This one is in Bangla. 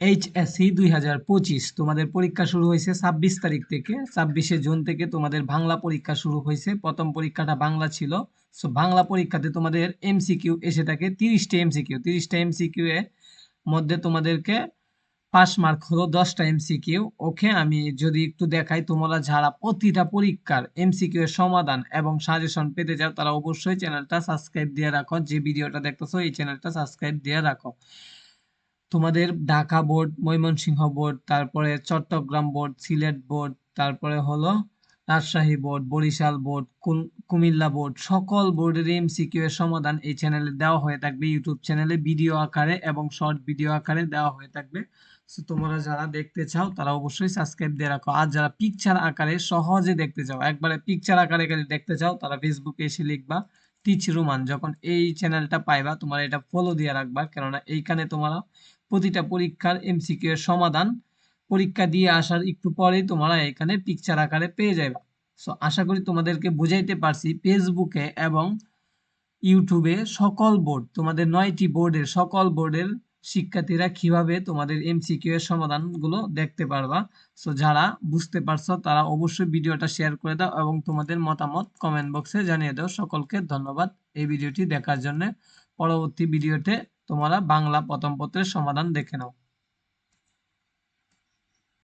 এইচএসসি দুই হাজার পঁচিশ। তোমাদের পরীক্ষা শুরু হয়েছে ছাব্বিশ তারিখ থেকে। ছাব্বিশে জুন থেকে তোমাদের বাংলা পরীক্ষা শুরু হয়েছে। প্রথম পরীক্ষাটা বাংলা ছিল। সো বাংলা পরীক্ষাতে তোমাদের এমসিকিউ এসে থাকে তিরিশটা এমসিকিউ তিরিশটা এমসিকিউ এর মধ্যে তোমাদেরকে পাস মার্ক হলো দশটা এমসিকিউ ওকে, আমি যদি একটু দেখাই তোমরা যারা প্রতিটা পরীক্ষার এমসিকিউ এর সমাধান এবং সাজেশন পেতে চাও, তারা অবশ্যই চ্যানেলটা সাবস্ক্রাইব দিয়ে রাখো। যে ভিডিওটা দেখতেছো, এই চ্যানেলটা সাবস্ক্রাইব দিয়ে রাখো। তোমাদের ঢাকা বোর্ড, ময়মনসিংহ বোর্ড, তারপরে চট্টগ্রাম বোর্ড, সিলেট বোর্ড, তারপরে হলো Rajshahi board, Barishal board Comilla board, সকল বোর্ডের এমসিকিউ এর সমাধান এই চ্যানেলে দেওয়া হয়ে থাকবে ইউটিউব চ্যানেলে ভিডিও আকারে এবং শর্ট ভিডিও আকারে দেওয়া হয়ে থাকবে। সো তোমরা যারা দেখতে চাও, তারা অবশ্যই সাবস্ক্রাইব দিয়ে রাখো। আর যারা পিকচার আকারে সহজে দেখতে চাও, একবারে পিকচার আকারে দেখতে চাও, তারা ফেসবুকে এসে লিখবা। টিচ রোমান যখন এই চ্যানেলটা পাইবা, তোমার এটা ফলো দিয়ে রাখবা, কেননা এইখানে তোমরা প্রতিটা পরীক্ষার এমসিকিউ এর সমাধান, পরীক্ষা দিয়ে আসার একটু পরেই তোমরা এখানে পিকচার আকারে পেয়ে যাবে সো আশা করি তোমাদেরকে বুঝাইতে পারছি ফেসবুকে এবং ইউটিউবে সকল বোর্ড তোমাদের নয়টি বোর্ডের সকল বোর্ডের শিক্ষার্থীরা কীভাবে তোমাদের এমসিকিউ এর সমাধানগুলো দেখতে পারবা? সো যারা বুঝতে পারছ, তারা অবশ্যই ভিডিওটা শেয়ার করে দাও এবং তোমাদের মতামত কমেন্ট বক্সে জানিয়ে দাও। সকলকে ধন্যবাদ এই ভিডিওটি দেখার জন্য। পরবর্তী ভিডিওতে তোমরা বাংলা প্রথম পত্রের সমাধান দেখে নাও।